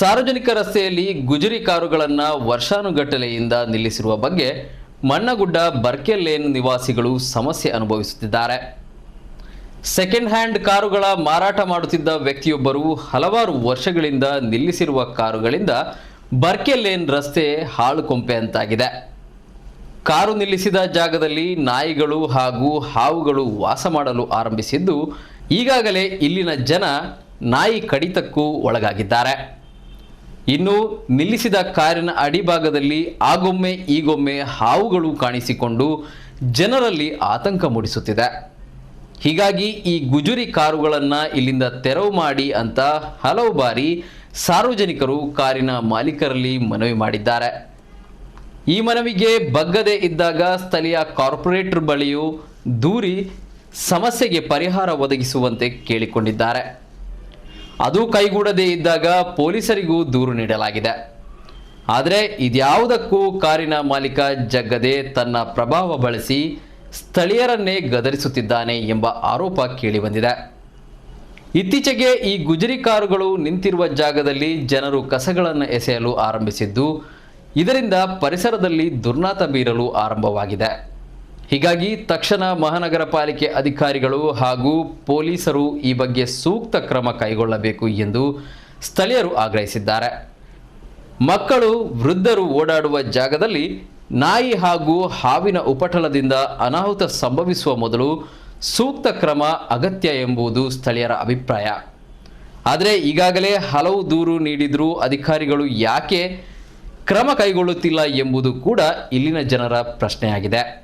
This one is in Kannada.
ಸಾರ್ವಜನಿಕ ರಸ್ತೆಯಲ್ಲಿ ಗುಜರಿ ಕಾರುಗಳನ್ನು ವರ್ಷಾನುಗಟ್ಟಲೆಯಿಂದ ನಿಲ್ಲಿಸಿರುವ ಬಗ್ಗೆ ಮಣ್ಣಗುಡ್ಡ ಬರ್ಕೆ ಲೇನ್ ನಿವಾಸಿಗಳು ಸಮಸ್ಯೆ ಅನುಭವಿಸುತ್ತಿದ್ದಾರೆ. ಸೆಕೆಂಡ್ ಹ್ಯಾಂಡ್ ಕಾರುಗಳ ಮಾರಾಟ ಮಾಡುತ್ತಿದ್ದ ವ್ಯಕ್ತಿಯೊಬ್ಬರು ಹಲವಾರು ವರ್ಷಗಳಿಂದ ನಿಲ್ಲಿಸಿರುವ ಕಾರುಗಳಿಂದ ಬರ್ಕೆ ಲೇನ್ ರಸ್ತೆ ಹಾಳು ಕೊಂಪೆ ಅಂತಾಗಿದೆ. ಕಾರು ನಿಲ್ಲಿಸಿದ ಜಾಗದಲ್ಲಿ ನಾಯಿಗಳು ಹಾಗೂ ಹಾವುಗಳು ವಾಸ ಮಾಡಲು ಆರಂಭಿಸಿದ್ದು ಈಗಾಗಲೇ ಇಲ್ಲಿನ ಜನ ನಾಯಿ ಕಡಿತಕ್ಕೂ ಒಳಗಾಗಿದ್ದಾರೆ. ಇನ್ನು ನಿಲ್ಲಿಸಿದ ಕಾರಿನ ಅಡಿಭಾಗದಲ್ಲಿ ಆಗೊಮ್ಮೆ ಈಗೊಮ್ಮೆ ಹಾವುಗಳು ಕಾಣಿಸಿಕೊಂಡು ಜನರಲ್ಲಿ ಆತಂಕ ಮೂಡಿಸುತ್ತಿದೆ. ಹೀಗಾಗಿ ಈ ಗುಜುರಿ ಕಾರುಗಳನ್ನು ಇಲ್ಲಿಂದ ತೆರವು ಮಾಡಿ ಅಂತ ಹಲವು ಬಾರಿ ಸಾರ್ವಜನಿಕರು ಕಾರಿನ ಮಾಲೀಕರಲ್ಲಿ ಮನವಿ ಮಾಡಿದ್ದಾರೆ. ಈ ಮನವಿಗೆ ಬಗ್ಗದೆ ಇದ್ದಾಗ ಸ್ಥಳೀಯ ಕಾರ್ಪೊರೇಟರ್ ಬಳಿಯೂ ದೂರಿ ಸಮಸ್ಯೆಗೆ ಪರಿಹಾರ ಒದಗಿಸುವಂತೆ ಕೇಳಿಕೊಂಡಿದ್ದಾರೆ. ಅದು ಕೈಗೂಡದೇ ಇದ್ದಾಗ ಪೊಲೀಸರಿಗೂ ದೂರು ನೀಡಲಾಗಿದೆ. ಆದರೆ ಇದ್ಯಾವುದಕ್ಕೂ ಕಾರಿನ ಮಾಲೀಕ ಜಗ್ಗದೆ ತನ್ನ ಪ್ರಭಾವ ಬಳಸಿ ಸ್ಥಳೀಯರನ್ನೇ ಗದರಿಸುತ್ತಿದ್ದಾನೆ ಎಂಬ ಆರೋಪ ಕೇಳಿಬಂದಿದೆ. ಇತ್ತೀಚೆಗೆ ಈ ಗುಜರಿ ಕಾರುಗಳು ನಿಂತಿರುವ ಜಾಗದಲ್ಲಿ ಜನರು ಕಸಗಳನ್ನು ಎಸೆಯಲು ಆರಂಭಿಸಿದ್ದು, ಇದರಿಂದ ಪರಿಸರದಲ್ಲಿ ದುರ್ನಾತ ಬೀರಲು ಆರಂಭವಾಗಿದೆ. ಹೀಗಾಗಿ ತಕ್ಷಣ ಮಹಾನಗರ ಪಾಲಿಕೆ ಅಧಿಕಾರಿಗಳು ಹಾಗೂ ಪೊಲೀಸರು ಈ ಬಗ್ಗೆ ಸೂಕ್ತ ಕ್ರಮ ಕೈಗೊಳ್ಳಬೇಕು ಎಂದು ಸ್ಥಳೀಯರು ಆಗ್ರಹಿಸಿದ್ದಾರೆ. ಮಕ್ಕಳು ವೃದ್ಧರು ಓಡಾಡುವ ಜಾಗದಲ್ಲಿ ನಾಯಿ ಹಾಗೂ ಹಾವಿನ ಉಪಟಳದಿಂದ ಅನಾಹುತ ಸಂಭವಿಸುವ ಮೊದಲು ಸೂಕ್ತ ಕ್ರಮ ಅಗತ್ಯ ಎಂಬುದು ಸ್ಥಳೀಯರ ಅಭಿಪ್ರಾಯ. ಆದರೆ ಈಗಾಗಲೇ ಹಲವು ದೂರು ನೀಡಿದರೂ ಅಧಿಕಾರಿಗಳು ಯಾಕೆ ಕ್ರಮ ಕೈಗೊಳ್ಳುತ್ತಿಲ್ಲ ಎಂಬುದು ಕೂಡ ಇಲ್ಲಿನ ಜನರ ಪ್ರಶ್ನೆಯಾಗಿದೆ.